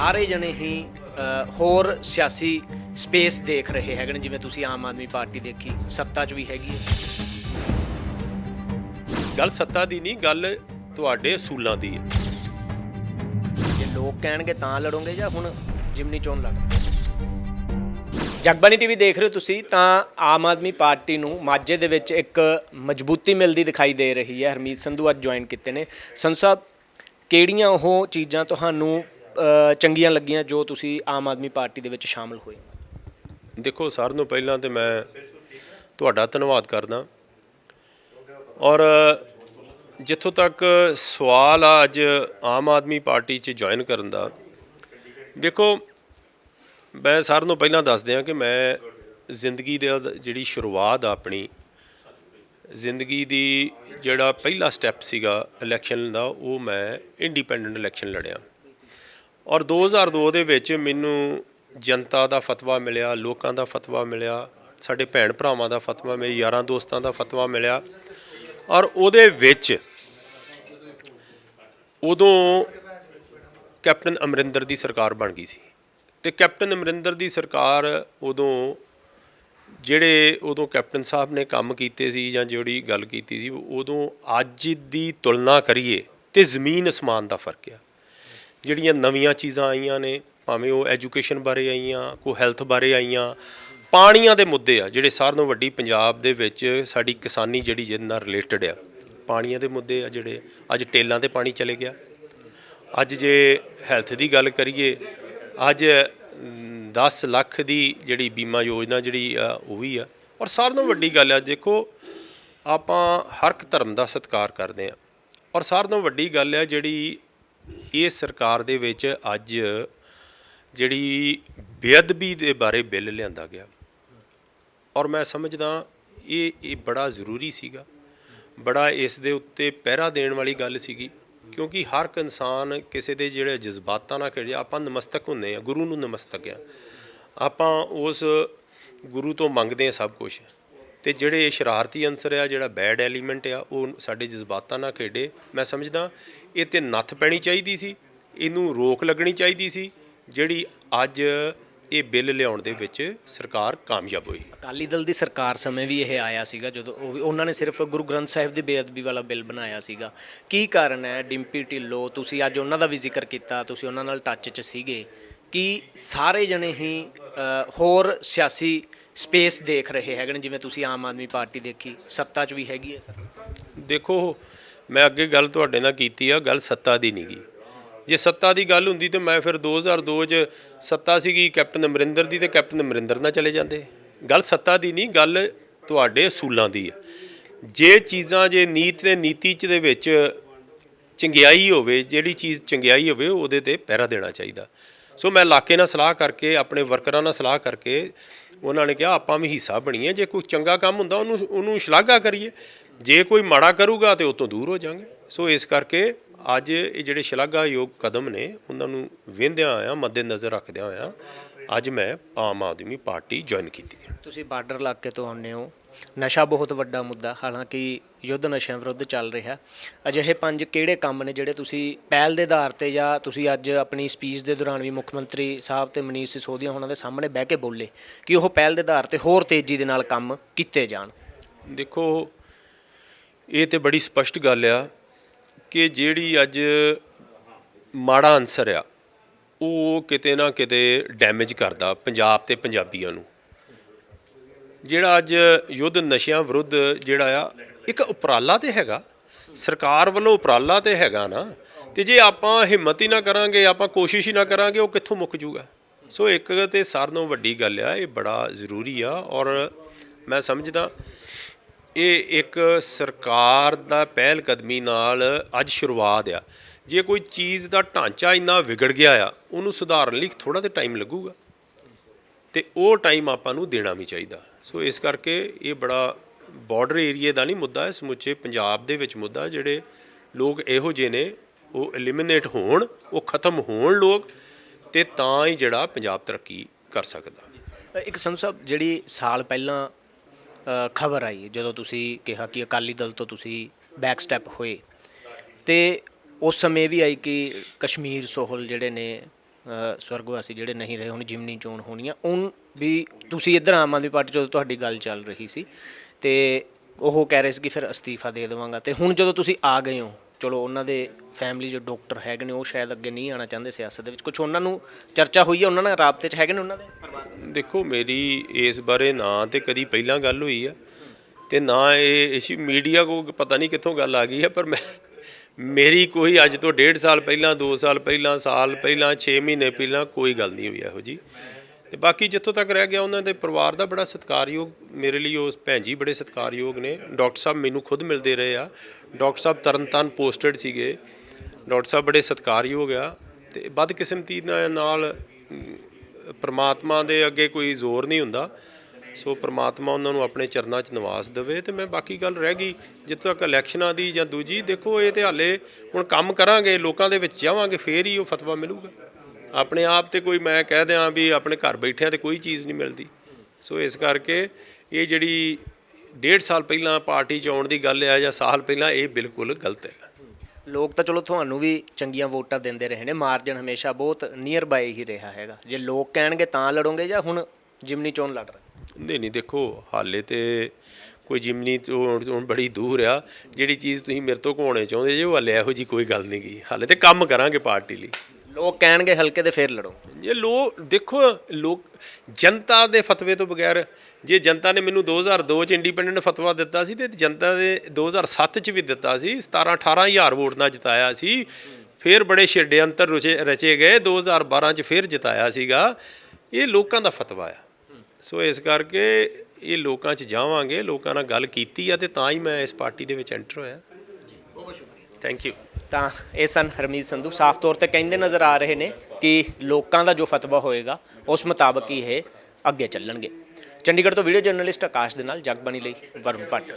ਸਾਰੇ ਜਣੇ ਹੀ ਹੋਰ ਸਿਆਸੀ ਸਪੇਸ ਦੇਖ ਰਹੇ ਹੈਗੇ ਨੇ ਜਿਵੇਂ ਤੁਸੀਂ ਆਮ ਆਦਮੀ ਪਾਰਟੀ ਦੇਖੀ ਸੱਤਾ 'ਚ ਵੀ ਹੈਗੀ ਹੈ। ਗੱਲ ਸੱਤਾ ਦੀ ਨਹੀਂ ਗੱਲ ਤੁਹਾਡੇ ਅਸੂਲਾਂ ਦੀ ਹੈ। ਜੇ ਲੋਕ ਕਹਿਣਗੇ ਤਾਂ ਲੜੋਗੇ ਜਾਂ ਹੁਣ ਜਿਮਨੀ ਚੋਣ ਲੜ ਜਗਬਾਨੀ ਟੀਵੀ ਦੇਖ ਰਹੇ ਹੋ ਤੁਸੀਂ ਤਾਂ ਆਮ ਆਦਮੀ ਪਾਰਟੀ ਨੂੰ ਮਾਝੇ ਦੇ ਵਿੱਚ ਇੱਕ ਮਜ਼ਬੂਤੀ ਮਿਲਦੀ ਦਿਖਾਈ ਦੇ ਰਹੀ ਹੈ। ਹਰਮੀਤ ਸੰਧੂ ਅੱਜ ਜੁਆਇਨ ਕੀਤੇ ਨੇ। ਸਾਹਿਬ ਕਿਹੜੀਆਂ ਉਹ ਚੀਜ਼ਾਂ ਤੁਹਾਨੂੰ ਚੰਗੀਆਂ ਲੱਗੀਆਂ ਜੋ ਤੁਸੀਂ ਆਮ ਆਦਮੀ ਪਾਰਟੀ ਦੇ ਵਿੱਚ ਸ਼ਾਮਲ ਹੋਏ? ਦੇਖੋ, ਸਾਰਿਆਂ ਨੂੰ ਪਹਿਲਾਂ ਤੇ ਮੈਂ ਤੁਹਾਡਾ ਧੰਨਵਾਦ ਕਰਦਾ। ਔਰ, ਜਿੱਥੋਂ ਤੱਕ ਸਵਾਲ ਆ ਅੱਜ ਆਮ ਆਦਮੀ ਪਾਰਟੀ 'ਚ ਜੁਆਇਨ ਕਰਨ ਦਾ, ਦੇਖੋ, ਮੈਂ ਸਾਰਿਆਂ ਨੂੰ ਪਹਿਲਾਂ ਦੱਸ ਦਿਆਂ ਕਿ ਮੈਂ ਜ਼ਿੰਦਗੀ ਦੇ ਜਿਹੜੀ ਸ਼ੁਰੂਆਤ ਆ ਆਪਣੀ, ਜ਼ਿੰਦਗੀ ਦੀ ਜਿਹੜਾ ਪਹਿਲਾ ਸਟੈਪ ਸੀਗਾ ਇਲੈਕਸ਼ਨ ਦਾ, ਉਹ ਮੈਂ ਇੰਡੀਪੈਂਡੈਂਟ ਇਲੈਕਸ਼ਨ ਲੜਿਆ। ਔਰ 2002 ਦੇ ਵਿੱਚ ਮੈਨੂੰ ਜਨਤਾ ਦਾ ਫਤਵਾ ਮਿਲਿਆ, ਲੋਕਾਂ ਦਾ ਫਤਵਾ ਮਿਲਿਆ, ਸਾਡੇ ਭੈਣ ਭਰਾਵਾਂ ਦਾ ਫਤਵਾ ਮਿਲਿਆ, ਯਾਰਾਂ ਦੋਸਤਾਂ ਦਾ ਫਤਵਾ ਮਿਲਿਆ। ਔਰ ਉਹਦੇ ਵਿੱਚ ਉਦੋਂ ਕੈਪਟਨ ਅਮਰਿੰਦਰ ਦੀ ਸਰਕਾਰ ਬਣ ਗਈ ਸੀ। ਤੇ ਕੈਪਟਨ ਅਮਰਿੰਦਰ ਦੀ ਸਰਕਾਰ ਉਦੋਂ ਜਿਹੜੇ ਉਦੋਂ ਕੈਪਟਨ ਸਾਹਿਬ ਨੇ ਕੰਮ ਕੀਤੇ ਸੀ ਜਾਂ ਜਿਹੜੀ ਗੱਲ ਕੀਤੀ ਸੀ, ਉਦੋਂ ਅੱਜ ਦੀ ਤੁਲਨਾ ਕਰੀਏ ਤੇ ਜ਼ਮੀਨ ਅਸਮਾਨ ਦਾ ਫ਼ਰਕ ਆ। ਜਿਹੜੀਆਂ ਨਵੀਆਂ ਚੀਜ਼ਾਂ ਆਈਆਂ ਨੇ ਭਾਵੇਂ ਉਹ ਐਜੂਕੇਸ਼ਨ ਬਾਰੇ ਆਈਆਂ ਕੋ ਹੈਲਥ ਬਾਰੇ ਆਈਆਂ ਪਾਣੀਆਂ ਦੇ ਮੁੱਦੇ ਆ ਜਿਹੜੇ ਸਾਰਿਆਂ ਨਾਲੋਂ ਵੱਡੀ ਪੰਜਾਬ ਦੇ ਵਿੱਚ ਸਾਡੀ ਕਿਸਾਨੀ ਜਿਹੜੀ ਜਿਹਦੇ ਨਾਲ ਰਿਲੇਟਡ ਆ। ਪਾਣੀਆਂ ਦੇ ਮੁੱਦੇ ਆ ਜਿਹੜੇ ਅੱਜ ਟੇਲਾਂ ਤੇ ਪਾਣੀ ਚਲੇ ਗਿਆ। ਅੱਜ ਜੇ ਹੈਲਥ ਦੀ ਗੱਲ ਕਰੀਏ ਅੱਜ ਅਮ, 10 ਲੱਖ ਦੀ ਜਿਹੜੀ ਬੀਮਾ ਯੋਜਨਾ ਜਿਹੜੀ ਆ ਉਹ ਵੀ ਆ। ਔਰ ਸਾਰਿਆਂ ਨਾਲੋਂ ਵੱਡੀ ਗੱਲ ਆ ਦੇਖੋ ਆਪਾਂ ਹਰ ਇੱਕ ਧਰਮ ਦਾ ਸਤਿਕਾਰ ਕਰਦੇ ਆ। ਔਰ ਸਾਰਿਆਂ ਨਾਲੋਂ ਵੱਡੀ ਗੱਲ ਆ ਜਿਹੜੀ ਇਹ ਸਰਕਾਰ ਦੇ ਵਿੱਚ ਅੱਜ ਜਿਹੜੀ ਬੇਅਦਬੀ ਦੇ ਬਾਰੇ ਬਿੱਲ ਲਿਆਂਦਾ ਗਿਆ। ਔਰ ਮੈਂ ਸਮਝਦਾ ਇਹ ਇਹ ਬੜਾ ਜ਼ਰੂਰੀ ਸੀਗਾ। ਬੜਾ ਇਸ ਦੇ ਉੱਤੇ ਪਹਿਰਾ ਦੇਣ ਵਾਲੀ ਗੱਲ ਸੀਗੀ, ਕਿਉਂਕਿ ਹਰ ਇੱਕ ਇਨਸਾਨ ਕਿਸੇ ਦੇ ਜਿਹੜੇ ਜਜ਼ਬਾਤਾਂ ਨਾਲ ਖੇਡਿਆ ਆਪਾਂ ਨਮਸਤਕ ਹੁੰਦੇ ਆ ਗੁਰੂ ਨੂੰ ਨਮਸਤਕ ਆ ਆਪਾਂ ਉਸ ਗੁਰੂ ਤੋਂ ਮੰਗਦੇ ਆ ਸਭ ਕੁਝ ਤੇ ਜਿਹੜੇ ਇਹ ਸ਼ਰਾਰਤੀ ਅੰਸਰ ਆ, ਜਿਹੜਾ ਬੈਡ ਐਲੀਮੈਂਟ ਆ, ਉਹ ਸਾਡੇ ਜਜ਼ਬਾਤਾਂ ਨਾਲ ਖੇਡੇ। ਮੈਂ ਸਮਝਦਾ, ਇਹ ਤੇ ਨੱਥ ਪੈਣੀ ਚਾਹੀਦੀ ਸੀ, ਇਹਨੂੰ ਰੋਕ ਲੱਗਣੀ ਚਾਹੀਦੀ ਸੀ, ਜਿਹੜੀ ਅੱਜ ਇਹ ਬਿੱਲ ਲਿਆਉਣ ਦੇ ਵਿੱਚ ਸਰਕਾਰ ਕਾਮਯਾਬ ਹੋਈ। ਅਕਾਲੀ ਦਲ ਦੀ ਸਰਕਾਰ ਸਮੇਂ ਵੀ ਇਹ ਆਇਆ ਸੀਗਾ, ਜਦੋਂ ਉਹ ਵੀ, ਉਹਨਾਂ ਨੇ ਸਿਰਫ ਗੁਰੂ ਗ੍ਰੰਥ ਸਾਹਿਬ ਦੀ ਬੇਅਦਬੀ ਵਾਲਾ ਬਿੱਲ ਬਣਾਇਆ ਸੀਗਾ। ਕੀ ਕਾਰਨ ਹੈ? ਡਿੰਪੀ ਢਿੱਲੋਂ, ਤੁਸੀਂ ਅੱਜ ਉਹਨਾਂ ਦਾ ਵੀ ਜ਼ਿਕਰ ਕੀਤਾ, ਤੁਸੀਂ ਉਹਨਾਂ ਨਾਲ ਟੱਚ 'ਚ ਸੀਗੇ। ਕਿ ਸਾਰੇ ਜਣੇ ਹੀ ਹੋਰ ਸਿਆਸੀ ਸਪੇਸ ਦੇਖ ਰਹੇ ਹੈਗੇ ਨੇ, ਜਿਵੇਂ ਤੁਸੀਂ ਆਮ ਆਦਮੀ ਪਾਰਟੀ ਦੇਖੀ, ਸੱਤਾ 'ਚ ਵੀ ਹੈਗੀ ਹੈ ਸਰ? ਦੇਖੋ, ਮੈਂ ਅੱਗੇ ਗੱਲ ਤੁਹਾਡੇ ਨਾਲ ਕੀਤੀ ਆ, ਗੱਲ ਸੱਤਾ ਦੀ ਨਹੀਂਗੀ ਜੇ ਸੱਤਾ ਦੀ ਗੱਲ ਹੁੰਦੀ ਤੇ ਮੈਂ ਫਿਰ 2002 ਚ ਸੱਤਾ ਸੀਗੀ ਕੈਪਟਨ ਅਮਰਿੰਦਰ ਦੀ ਤੇ ਕੈਪਟਨ ਅਮਰਿੰਦਰ ਨਾਲ ਚਲੇ ਜਾਂਦੇ। ਗੱਲ ਸੱਤਾ ਦੀ ਨਹੀਂ, ਗੱਲ ਤੁਹਾਡੇ ਅਸੂਲਾਂ ਦੀ ਹੈ। ਜੇ ਚੀਜ਼ਾਂ, ਜੇ ਨੀਤ ਤੇ ਨੀਤੀ ਚ ਦੇ ਵਿੱਚ ਚੰਗਿਆਈ ਹੋਵੇ, ਜਿਹੜੀ ਚੀਜ਼ ਚੰਗਿਆਈ ਹੋਵੇ, ਉਹਦੇ ਤੇ ਪਹਿਰਾ ਦੇਣਾ ਚਾਹੀਦਾ। ਸੋ ਮੈਂ ਇਲਾਕੇ ਨਾਲ ਸਲਾਹ ਕਰਕੇ, ਆਪਣੇ ਵਰਕਰਾਂ ਨਾਲ ਸਲਾਹ ਕਰਕੇ ਉਹਨਾਂ ਨੇ ਕਿਹਾ, ਆਪਾਂ ਵੀ ਹਿੱਸਾ ਬਣੀਏ, ਜੇ ਕੋਈ ਚੰਗਾ ਕੰਮ ਹੁੰਦਾ, ਉਹਨੂੰ ਉਹਨੂੰ ਸ਼ਲਾਘਾ ਕਰੀਏ। ਜੇ ਕੋਈ ਮਾੜਾ ਕਰੂਗਾ, ਤੇ ਉਹ ਤੋਂ ਦੂਰ ਹੋ ਜਾਾਂਗੇ। ਸੋ ਇਸ ਕਰਕੇ ਅੱਜ ਇਹ ਜਿਹੜੇ ਸ਼ਲਾਘਾਯੋਗ ਕਦਮ ਨੇ, ਉਹਨਾਂ ਨੂੰ ਵਿੰਦਿਆਂ ਆਇਆ ਮੱਦੇ ਨਜ਼ਰ ਰੱਖਦਿਆਂ ਹੋਇਆ, ਅੱਜ ਮੈਂ ਆਮ ਆਦਮੀ ਪਾਰਟੀ ਜੁਆਇਨ ਕੀਤੀ ਹੈ। ਤੁਸੀਂ ਬਾਰਡਰ ਇਲਾਕੇ ਤੋਂ ਆਉਂਦੇ ਹੋ। ਨਸ਼ਾ ਬਹੁਤ ਵੱਡਾ ਮੁੱਦਾ, ਹਾਲਾਂਕਿ ਯੁੱਧ ਨਸ਼ਿਆਂ ਵਿਰੁੱਧ ਚੱਲ ਰਿਹਾ। ਅਜਿਹੇ ਪੰਜ ਕਿਹੜੇ ਕੰਮ ਨੇ ਜਿਹੜੇ ਤੁਸੀਂ ਪਹਿਲ ਦੇ ਆਧਾਰ ਤੇ ਜਾਂ ਤੁਸੀਂ ਅੱਜ ਆਪਣੀ ਸਪੀਚ ਦੇ ਦੌਰਾਨ ਵੀ ਮੁੱਖ ਮੰਤਰੀ ਸਾਹਿਬ ਤੇ ਮਨੀਸ਼ ਸਿਸੋਦੀਆ ਉਹਨਾਂ ਦੇ ਸਾਹਮਣੇ ਬਹਿ ਕੇ ਬੋਲੇ ਕਿ ਉਹ ਪਹਿਲ ਦੇ ਆਧਾਰ ਤੇ ਹੋਰ ਤੇਜ਼ੀ ਦੇ ਨਾਲ ਕੰਮ ਕੀਤੇ ਜਾਣ? ਦੇਖੋ, ਇਹ ਤੇ ਬੜੀ ਸਪਸ਼ਟ ਗੱਲ ਆ ਕਿ ਜਿਹੜੀ ਅੱਜ ਮਾੜਾ ਅਨਸਰ ਆ, ਉਹ ਕਿਤੇ ਨਾ ਕਿਤੇ ਡੈਮੇਜ ਕਰਦਾ ਪੰਜਾਬ ਤੇ ਪੰਜਾਬੀਆਂ ਨੂੰ। ਜਿਹੜਾ ਅੱਜ ਯੁੱਧ ਨਸ਼ਿਆਂ ਵਿਰੁੱਧ ਜਿਹੜਾ ਆ, ਇੱਕ ਉਪਰਾਲਾ ਤੇ ਹੈਗਾ। ਸਰਕਾਰ ਵੱਲੋਂ ਉਪਰਾਲਾ ਤੇ ਹੈਗਾ ਨਾ। ਤੇ ਜੇ ਆਪਾਂ ਹਿੰਮਤ ਹੀ ਨਾ ਕਰਾਂਗੇ, ਆਪਾਂ ਕੋਸ਼ਿਸ਼ ਹੀ ਨਾ ਕਰਾਂਗੇ, ਉਹ ਕਿੱਥੋਂ ਮੁੱਕ ਜੂਗਾ? ਸੋ ਇੱਕ ਤੇ ਸਾਰਿਆਂ ਨਾਲੋਂ ਵੱਡੀ ਗੱਲ ਆ, ਇਹ ਬੜਾ ਜ਼ਰੂਰੀ ਆ। ਔਰ ਮੈਂ ਸਮਝਦਾ, ਇਹ ਇੱਕ ਸਰਕਾਰ ਦਾ ਪਹਿਲ ਕਦਮੀ ਨਾਲ ਅੱਜ ਸ਼ੁਰੂਆਤ ਆ। ਜੇ ਕੋਈ ਚੀਜ਼ ਦਾ ਢਾਂਚਾ ਇੰਨਾ ਵਿਗੜ ਗਿਆ ਆ, ਉਹਨੂੰ ਸੁਧਾਰਨ ਲਈ ਥੋੜਾ ਤੇ ਟਾਈਮ ਲੱਗੂਗਾ। ਤੇ ਉਹ ਟਾਈਮ ਆਪਾਂ ਨੂੰ ਦੇਣਾ ਵੀ ਚਾਹੀਦਾ। ਸੋ ਇਸ ਕਰਕੇ ਇਹ ਬੜਾ ਬਾਰਡਰ ਏਰੀਆ ਦਾ ਨਹੀਂ ਮੁੱਦਾ ਹੈ ਸਮੁੱਚੇ ਪੰਜਾਬ ਦੇ ਵਿੱਚ ਮੁੱਦਾ, ਜਿਹੜੇ ਲੋਕ ਇਹੋ ਜਿਹੇ ਨੇ, ਉਹ ਐਲੀਮੀਨੇਟ ਹੋਣ, ਉਹ ਖਤਮ ਹੋਣ ਲੋਕ, ਤੇ ਤਾਂ ਹੀ ਜਿਹੜਾ ਪੰਜਾਬ ਤਰੱਕੀ ਕਰ ਸਕਦਾ। ਇੱਕ ਸੰਧੂ ਜਿਹੜੀ ਸਾਲ ਪਹਿਲਾਂ ਖਬਰ ਆਈ, ਜਦੋਂ ਤੁਸੀਂ ਕਿਹਾ ਕਿ ਅਕਾਲੀ ਦਲ ਤੋਂ ਤੁਸੀਂ ਬੈਕ ਸਟੈਪ ਹੋਏ, ਤੇ ਉਸ ਸਮੇਂ ਵੀ ਆਈ ਕਿ ਕਸ਼ਮੀਰ ਸੋਹਲ ਜਿਹੜੇ ਨੇ ਸਵਰਗਵਾਸੀ ਜਿਹੜੇ ਨਹੀਂ ਰਹੇ, ਹੁਣ ਜਿਮਨੀ ਚੋਣ ਹੋਣੀਆਂ। ਉਨ ਵੀ ਤੁਸੀਂ ਇੱਧਰ ਆਮ ਆਦਮੀ ਪਾਰਟੀ ਜਦੋਂ ਤੁਹਾਡੀ ਗੱਲ ਚੱਲ ਰਹੀ ਸੀ, ਤੇ ਉਹ ਕਹਿ ਰਹੇ ਸੀ ਕਿ ਫਿਰ ਅਸਤੀਫਾ ਦੇ ਦੇਵਾਂਗਾ। ਤੇ ਹੁਣ ਜਦੋਂ ਤੁਸੀਂ ਆ ਗਏ ਹੋ, ਚਲੋ ਉਹਨਾਂ ਦੇ ਫੈਮਿਲੀ ਜੋ ਡਾਕਟਰ ਹੈਗੇ ਨੇ, ਉਹ ਸ਼ਾਇਦ ਅੱਗੇ ਨਹੀਂ ਆਣਾ ਚਾਹੁੰਦੇ ਸਿਆਸਤ ਦੇ ਵਿੱਚ। ਕੁਝ ਉਹਨਾਂ ਨੂੰ ਚਰਚਾ ਹੋਈ ਹੈ, ਉਹਨਾਂ ਨਾਲ ਰਾਬਤੇ 'ਚ ਹੈਗੇ ਨੇ ਉਹਨਾਂ ਦੇ ਪਰਿਵਾਰ? ਦੇਖੋ, ਮੇਰੀ ਇਸ ਬਾਰੇ ਨਾ ਤੇ ਕਦੀ ਪਹਿਲਾਂ ਗੱਲ ਹੋਈ ਆ, ਤੇ ਨਾ ਇਹ ਇਸ਼ੂ ਮੀਡੀਆ ਕੋ ਪਤਾ ਨਹੀਂ ਕਿੱਥੋਂ ਗੱਲ ਆ ਗਈ ਹੈ ਪਰ ਮੈਂ ਮੇਰੀ ਕੋਈ ਅੱਜ ਤੋਂ ਡੇਢ ਸਾਲ ਪਹਿਲਾਂ 2 ਸਾਲ ਪਹਿਲਾਂ ਸਾਲ ਪਹਿਲਾਂ 6 ਮਹੀਨੇ ਪਹਿਲਾਂ ਕੋਈ ਗੱਲ ਨਹੀਂ ਹੋਈ ਇਹੋ ਜੀ। ਤੇ ਬਾਕੀ ਜਿੱਥੋਂ ਤੱਕ ਰਹਿ ਗਿਆ ਉਹਨਾਂ ਦੇ ਪਰਿਵਾਰ ਦਾ ਬੜਾ ਸਤਿਕਾਰਯੋਗ ਮੇਰੇ ਲਈ ਉਸ ਭੈਣ ਜੀ ਬੜੇ ਸਤਿਕਾਰਯੋਗ ਨੇ। ਡਾਕਟਰ ਸਾਹਿਬ ਮੈਨੂੰ ਖੁਦ ਮਿਲਦੇ ਰਹੇ ਆ। ਡਾਕਟਰ ਸਾਹਿਬ ਤਰਨਤਾਰਨ ਪੋਸਟਡ ਸੀਗੇ। ਡਾਕਟਰ ਸਾਹਿਬ ਬੜੇ ਸਤਿਕਾਰਯੋਗ ਆ ਤੇ ਬਦਕਿਸਮਤੀ ਨਾਲ ਨਾਲ ਅਮ, ਦੇ ਅੱਗੇ ਕੋਈ ਜ਼ੋਰ ਨਹੀਂ ਹੁੰਦਾ। ਸੋ ਪ੍ਰਮਾਤਮਾ ਉਹਨਾਂ ਨੂੰ ਆਪਣੇ ਚਰਨਾਂ 'ਚ ਨਿਵਾਸ ਦੇਵੇ ਤੇ ਮੈਂ ਬਾਕੀ ਗੱਲ ਰਹਿ ਗਈ, ਜਿੱਥੇ ਤੱਕ ਇਲੈਕਸ਼ਨਾਂ ਦੀ ਜਾਂ ਦੂਜੀ, ਦੇਖੋ ਇਹ ਤੇ ਹਾਲੇ ਹੁਣ ਕੰਮ ਕਰਾਂਗੇ, ਲੋਕਾਂ ਦੇ ਵਿੱਚ ਜਾਵਾਂਗੇ, ਫੇਰ ਹੀ ਉਹ ਫਤਵਾ ਮਿਲੂਗਾ। ਆਪਣੇ ਆਪ ਤੇ ਕੋਈ ਮੈਂ ਕਹਿ ਦਿਆਂ ਵੀ ਆਪਣੇ ਘਰ ਬੈਠਿਆਂ ਤੇ ਕੋਈ ਚੀਜ਼ ਨਹੀਂ ਮਿਲਦੀ। ਸੋ ਇਸ ਕਰਕੇ ਇਹ ਜਿਹੜੀ ਡੇਢ ਸਾਲ ਪਹਿਲਾਂ ਪਾਰਟੀ 'ਚ ਆਉਣ ਦੀ ਗੱਲ ਆ ਜਾਂ ਸਾਲ ਪਹਿਲਾਂ, ਇਹ ਬਿਲਕੁਲ ਗਲਤ ਹੈ। ਲੋਕ ਤਾਂ ਚਲੋ ਤੁਹਾਨੂੰ ਵੀ ਚੰਗੀਆਂ ਵੋਟਾਂ ਦਿੰਦੇ ਰਹੇ ਨੇ, ਮਾਰਜਨ ਹਮੇਸ਼ਾ ਬਹੁਤ ਨੀਅਰ ਬਾਈ ਹੀ ਰਿਹਾ ਹੈਗਾ। ਜੇ ਲੋਕ ਕਹਿਣਗੇ ਤਾਂ ਲੜੋਗੇ ਜਾਂ ਹੁਣ ਜਿਮਨੀ ਚੋਣ ਲੜ ਰਹੇ। ਨਹੀਂ ਨਹੀਂ ਦੇਖੋ ਹਾਲੇ ਤੇ ਕੋਈ ਜਿਮਨੀ ਤੋਂ ਬੜੀ ਦੂਰ ਆ। ਜਿਹੜੀ ਚੀਜ਼ ਤੁਸੀਂ ਮੇਰੇ ਤੋਂ ਕੋਣੇ ਚਾਹੁੰਦੇ ਜੇ ਉਹ ਹਾਲੇ ਇਹੋ ਜੀ ਕੋਈ ਗੱਲ ਨਹੀਂ ਗਈ ਹਾਲੇ ਤੇ ਕੰਮ ਕਰਾਂਗੇ ਪਾਰਟੀ ਲਈ। ਲੋਕ ਕਹਿਣਗੇ ਹਲਕੇ ਤੇ ਫੇਰ ਲੜੋ। ਇਹ ਲੋ ਦੇਖੋ ਲੋਕ ਜਨਤਾ ਦੇ ਫਤਵੇ ਤੋਂ ਬਗੈਰ ਜੇ ਜਨਤਾ ਨੇ ਮੈਨੂੰ 2002 ਚ ਇੰਡੀਪੈਂਡੈਂਟ ਫਤਵਾ ਦਿੱਤਾ ਸੀ ਤੇ ਜਨਤਾ ਦੇ 2007 ਚ ਵੀ ਦਿੱਤਾ ਸੀ 17 18 ਹਜ਼ਾਰ ਵੋਟ ਨਾਲ ਜਿਤਾਇਆ ਸੀ ਫਿਰ ਬੜੇ ਛਿੜਯੰਤਰ ਰਚੇ ਰਚੇ ਗਏ 2012 ਚ ਫਿਰ ਜਿਤਾਇਆ ਸੀਗਾ। ਇਹ ਲੋਕਾਂ ਦਾ ਫਤਵਾ ਆ। ਸੋ ਇਸ ਕਰਕੇ ਇਹ ਲੋਕਾਂ 'ਚ ਜਾਵਾਂਗੇ, ਲੋਕਾਂ ਨਾਲ ਗੱਲ ਕੀਤੀ ਆ ਤੇ ਤਾਂ ਹੀ ਮੈਂ ਇਸ ਪਾਰਟੀ ਦੇ ਵਿੱਚ ਐਂਟਰ ਹੋਇਆ। ਬਹੁਤ ਸ਼ੁਕਰੀਆ ਥੈਂਕ ਯੂ ਤਾਂ ਇਹ ਸਨ ਹਰਮੀਤ ਸੰਧੂ। ਸਾਫ਼ ਤੌਰ ਤੇ ਕਹਿੰਦੇ ਨਜ਼ਰ ਆ ਰਹੇ ਨੇ ਕਿ ਲੋਕਾਂ ਦਾ ਜੋ ਫਤਵਾ ਹੋਏਗਾ, ਉਸ ਮੁਤਾਬਕ ਹੀ ਇਹ ਅੱਗੇ ਚੱਲਣਗੇ। ਚੰਡੀਗੜ੍ਹ ਤੋਂ ਵੀਡੀਓ ਜਰਨਲਿਸਟ ਆਕਾਸ਼ ਦੇ ਨਾਲ ਜਗਬਾਣੀ ਲਈ ਵਰੁਣ ਭੱਟ।